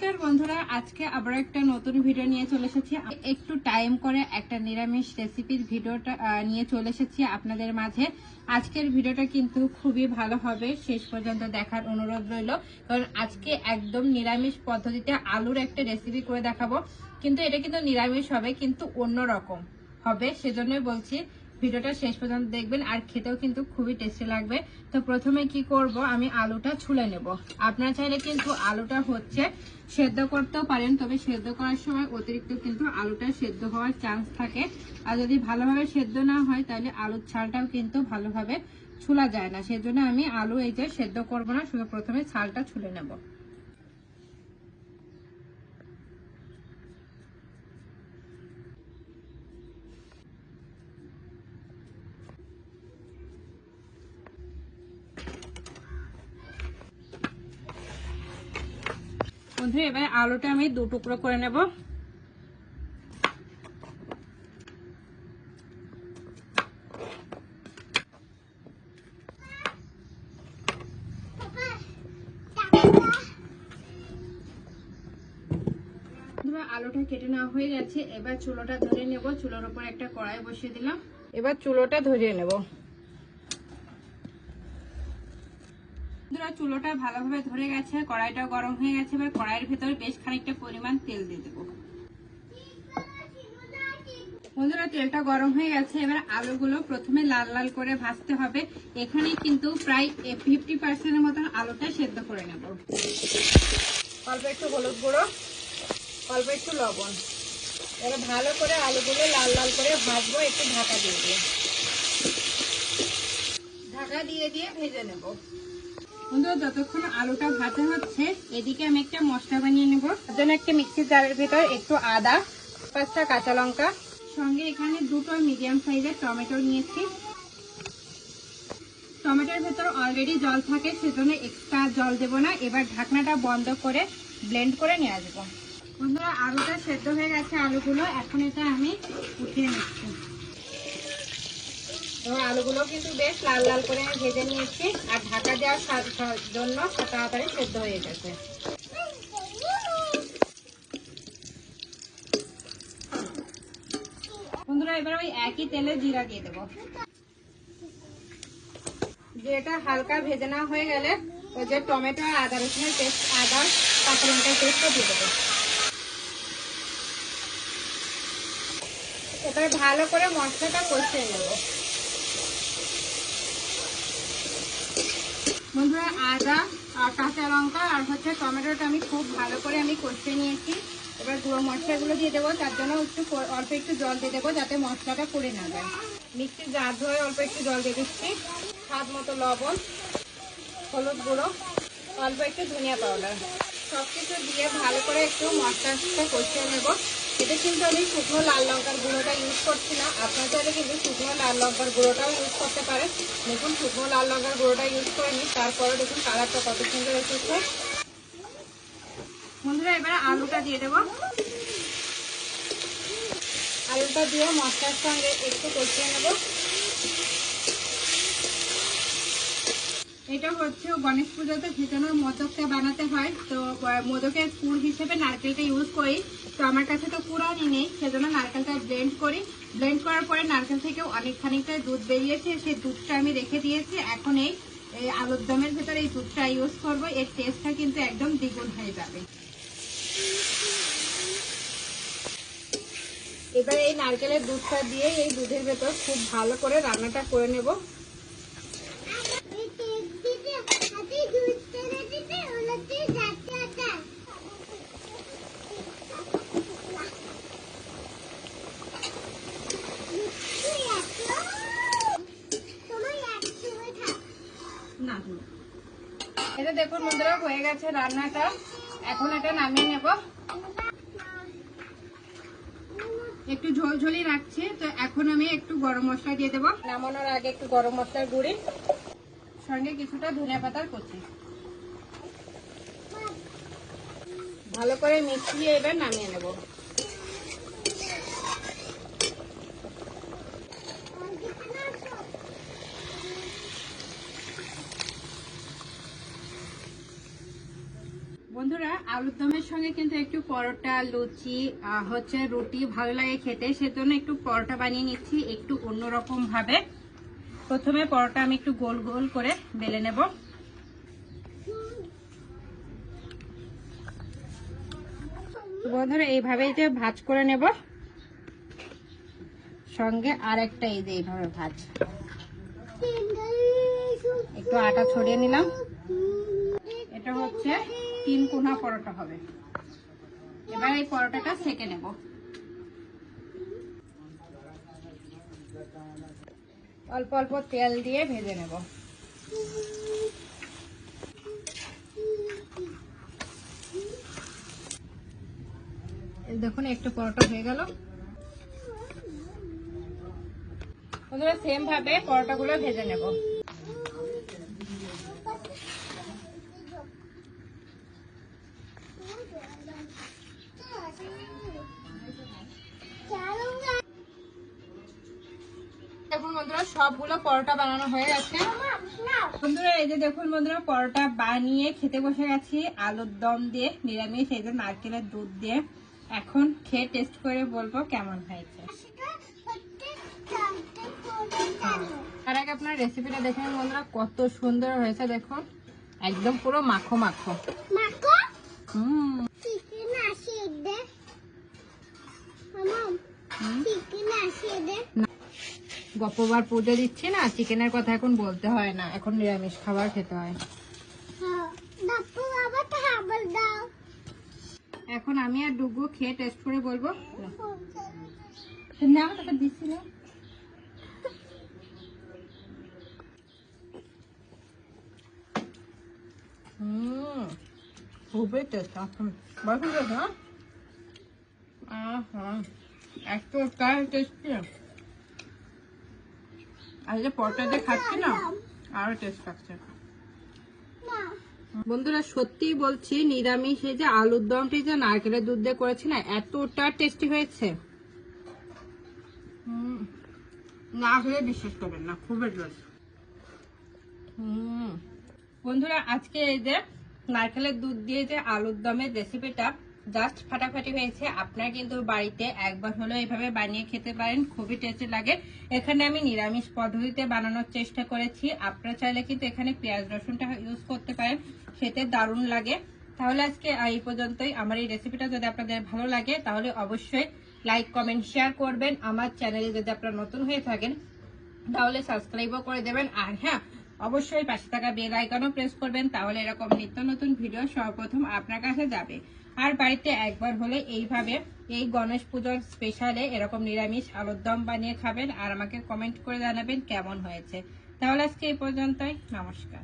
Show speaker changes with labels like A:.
A: নমস্কার বন্ধুরা, আজকে আবার একটা নতুন ভিডিও নিয়ে চলে এসেছি। একটু টাইম করে একটা নিরামিষ রেসিপির ভিডিওটা নিয়ে চলে এসেছি আপনাদের মাঝে। আজকের ভিডিওটা কিন্তু খুবই ভালো হবে। শেষ পর্যন্ত দেখার অনুরোধ রইল। কারণ আজকে একদম নিরামিষ পদ্ধতিতে আলুর একটা রেসিপি করে দেখাবো। কিন্তু এটা কিন্তু নিরামিষ হবে, কিন্তু অন্য রকম হবে। সেজন্যই বলছি ভিডিওটা শেষ পর্যন্ত দেখবেন আর খেতেও কিন্তু খুবই টেস্টি লাগবে। তো প্রথমে কি করব? আমি আলুটা ছুলে নেব। আপনারা চাইলে কিন্তু আলুটা হচ্ছে সেদ্ধ করতেও পারেন, তবে সেদ্ধ করার সময় অতিরিক্ত কিন্তু আলুটা সেদ্ধ হওয়ার চান্স থাকে। আর যদি ভালোভাবে সেদ্ধ না হয়, তাহলে আলুর ছালটাও কিন্তু ভালোভাবে ছুলা যায় না। সেজন্য আমি আলু এই যে সেদ্ধ করব না, শুধু প্রথমে ছালটা ছুলে নেব। বন্ধু, এবার আলুটা আমি দু টুকরো করে নেব। আলুটা কেটে নেওয়া হয়ে গেছে। এবার চুলোটা ধরে নেব। চুলোর উপর একটা কড়াই বসিয়ে দিলাম। এবার চুলোটা ধরিয়ে নেব। বন্ধুরা, চুলোটা ভালোভাবে ধরে গেছে কড়াইটা গরম হয়ে গেছে, এবার কড়াইয়ের ভেতরে বেশ খানিকটা পরিমাণ তেল দিয়ে দেবো। বন্ধুরা, তেলটা গরম হয়ে গেছে, এবার আলুগুলো প্রথমে লাল লাল করে ভাজতে হবে। এখানে কিন্তু প্রায় ফিফটি পার্সেন্টের মতন আলুটা সেদ্ধ করে নেব। অল্প একটু হলুদ গুঁড়ো, অল্প একটু লবণ। এবার ভালো করে আলুগুলো লাল লাল করে ভাজবো, একটু ঢাকা দিয়ে দিয়ে। ঢাকা দিয়ে দিয়ে ভেজে নেব। যতক্ষণ আলুটা ভাজা হচ্ছে, এদিকে আমি একটা মশলা বানিয়ে নেব। তার জন্য একটা মিক্সির জারের ভেতর একটু আদা, পাঁচটা কাঁচা লঙ্কা, সঙ্গে এখানে দুটো মিডিয়াম সাইজের টমেটো নিয়েছি। টমেটোর ভেতর অলরেডি জল থাকে, সেজন্য এক্সট্রা জল দেব না। এবার ঢাকনাটা বন্ধ করে ব্লেন্ড করে নিয়ে আসব। বন্ধুরা, আলুটা সেদ্ধ হয়ে গেছে আলুগুলো। এখন এটা আমি উঠিয়ে নিচ্ছি। তো আলুগুলো কিন্তু বেশ লাল লাল করে আমি ভেজে নিয়েছি। আর ঢাকা দেওয়ার জন্য তাড়াতাড়ি সেদ্ধ হয়ে গেছে। বন্ধুরা, এবার ওই একই তেলে জিরা দিয়ে দেবো। যেটা হালকা ভেজে নেওয়া হয়ে গেলে ওই যে টমেটো আর আদা রসুনের পেস্ট আদা কাঁচা লঙ্কার দিয়ে দেবো। এবারে ভালো করে মশলাটা কষিয়ে নেব। বন্ধুরা, আদা আর কাঁচা লঙ্কা আর হচ্ছে টমেটোটা আমি খুব ভালো করে আমি কষিয়ে নিয়েছি। এবার গুঁড়ো মশলাগুলো দিয়ে দেবো, তার জন্য একটু অল্প একটু জল দিয়ে দেবো যাতে মশলাটা পুড়ে না যায়। মিক্সির জার ধরে অল্প একটু জল দিয়ে দিচ্ছি। স্বাদ মতো লবণ, হলুদ গুঁড়ো, অল্প একটু ধনিয়া পাউডার। সব কিছু দিয়ে ভালো করে একটু মশলাটা কষিয়ে নেব। এটা কিন্তু আমি শুকনো লাল লঙ্কার গুঁড়োটা ইউজ করছি না। আপনার চাইলে কিন্তু শুকনো লাল লঙ্কার গুঁড়োটাও ইউজ করতে পারেন। দেখুন, শুকনো লাল লঙ্কার গুঁড়োটা ইউজ করে নিই তারপরে দেখুন, কালারটা কত সুন্দর এসেছে। বন্ধুরা, এবার আলুটা দিয়ে দেবো। আলুটা দিয়ে মশলার সঙ্গে একটু কষিয়ে নেব। এটা হচ্ছে গণেশ পুজোতে ভেজানোর মোদকটা বানাতে হয়। তো মোদকের পুর হিসেবে নারকেলটা ইউজ করি। তো আমার কাছে তো পুরানি নেই, সেজন্য নারকেলটা ব্লেন্ড করি। ব্লেন্ড করার পরে নারকেল থেকে অনেক খানিকটা দুধ বেরিয়েছে। সেই দুধটা আমি রেখে দিয়েছি। এখন এই আলুর দমের ভেতরে এই দুধটা ইউজ করব। এর টেস্টটা কিন্তু একদম দ্বিগুণ হয়ে যাবে। এবার এই নারকেলের দুধটা দিয়ে এই দুধের ভেতর খুব ভালো করে রান্নাটা করে নেব না এটা দেখুন বন্ধুরা, হয়ে গেছে রান্নাটা। এখন এটা নামিয়ে নেব। একটু ঝোল ঝোলই রাখছি, তো এখন আমি একটু গরম মশলা দিয়ে দেবো। নামানোর আগে একটু গরম মশলার গুঁড়ি, সঙ্গে কিছুটা ধনিয়া পাতার কুচি। ভালো করে মিশিয়ে এবার নামিয়ে নেব। বন্ধুরা, আলুর দমের সঙ্গে কিন্তু একটু পরোটা, লুচি হচ্ছে রুটি ভালো লাগে খেতে। সেজন্য একটু পরোটা বানিয়ে নিচ্ছি একটু অন্যরকম ভাবে। প্রথমে পরোটা আমি একটু গোল গোল করে বেলে নেব। বন্ধুরা, এইভাবেই যে ভাজ করে নেব। সঙ্গে আর একটা এই যে এইভাবে ভাজ। একটু আটা ছড়িয়ে নিলাম। এটা হচ্ছে তিন কোনা পরোটা হবে। এবার এই পরোটাটা সেকে নেব। অল্প অল্প তেল দিয়ে ভেজে নেব। দেখুন, একটা পরোটা হয়ে গেল। সেম ভাবে পরোটাগুলো ভেজে নেব। দেখুন বন্ধুরা সবগুলো পরোটা বানানো হয়ে গেছে। বন্ধুরা এই যে দেখুন বন্ধুরা পরোটা বানিয়ে খেতে বসে গেছি আলুর দম দিয়ে নিরামিষ এই যে নারকেলের দুধ দিয়ে। এখন খেয়ে টেস্ট করে বলব কেমন হয়েছে। তার আগে আপনার রেসিপিটা বন্ধুরা কত সুন্দর হয়েছে দেখুন। একদম পুরো মাখো। মাখো? হুম। গপবার পুজো দিচ্ছি না, চিকেনের কথা এখন বলতে হয় না, এখন নিরামিষ খাবার খেতে হয়। এখন আমি আর ডুগু খেয়ে টেস্ট করে বলব। না, তোকে দিচ্ছি না। হুম, খুবই টেস্ট আহা এতটা টেস্টি আর পরোটা দিয়ে খাচ্ছি না আরও টেস্ট লাগছে। বন্ধুরা সত্যিই বলছি নিরামিষ এই যে আলুর দমটি যে নারকেলের দুধ দিয়ে করেছি না এতটা টেস্টি হয়েছে। হুম, না খেলে বিশ্বাস করবেন না খুবই টেস্ট হুম। বন্ধুরা আজকে এই যে নারকেলের দুধ দিয়ে যে আলুর দমের রেসিপিটা জাস্ট ফাটাফাটি হয়েছে। আপনারা কিন্তু বাড়িতে একবার হলেও এভাবে বানিয়ে খেতে পারেন, খুবই টেস্টি লাগে। এখানে আমি নিরামিষ পদ্ধতিতে বানানোর চেষ্টা করেছি। আপনারা চাইলে কিন্তু এখানে পেঁয়াজ রসুনটা ইউজ করতে পারেন, খেতে দারুণ লাগে। তাহলে আজকে এই পর্যন্তই। আমার এই রেসিপিটা যদি আপনাদের ভালো লাগে, তাহলে অবশ্যই লাইক কমেন্ট শেয়ার করবেন। আমার চ্যানেলে যদি আপনারা নতুন হয়ে থাকেন, তাহলে সাবস্ক্রাইবও করে দেবেন। আর হ্যাঁ অবশ্যই পাশে থাকা বেল আইকনও প্রেস করবেন, তাহলে এরকম নিত্য নতুন ভিডিও সর্বপ্রথম আপনার কাছে যাবে। আর বাড়িতে একবার হলে এইভাবে এই গণেশ পুজোর স্পেশালে এরকম নিরামিষ আলুর দম বানিয়ে খাবেন, আর আমাকে কমেন্ট করে জানাবেন কেমন হয়েছে। তাহলে আজকে এই পর্যন্তই, নমস্কার।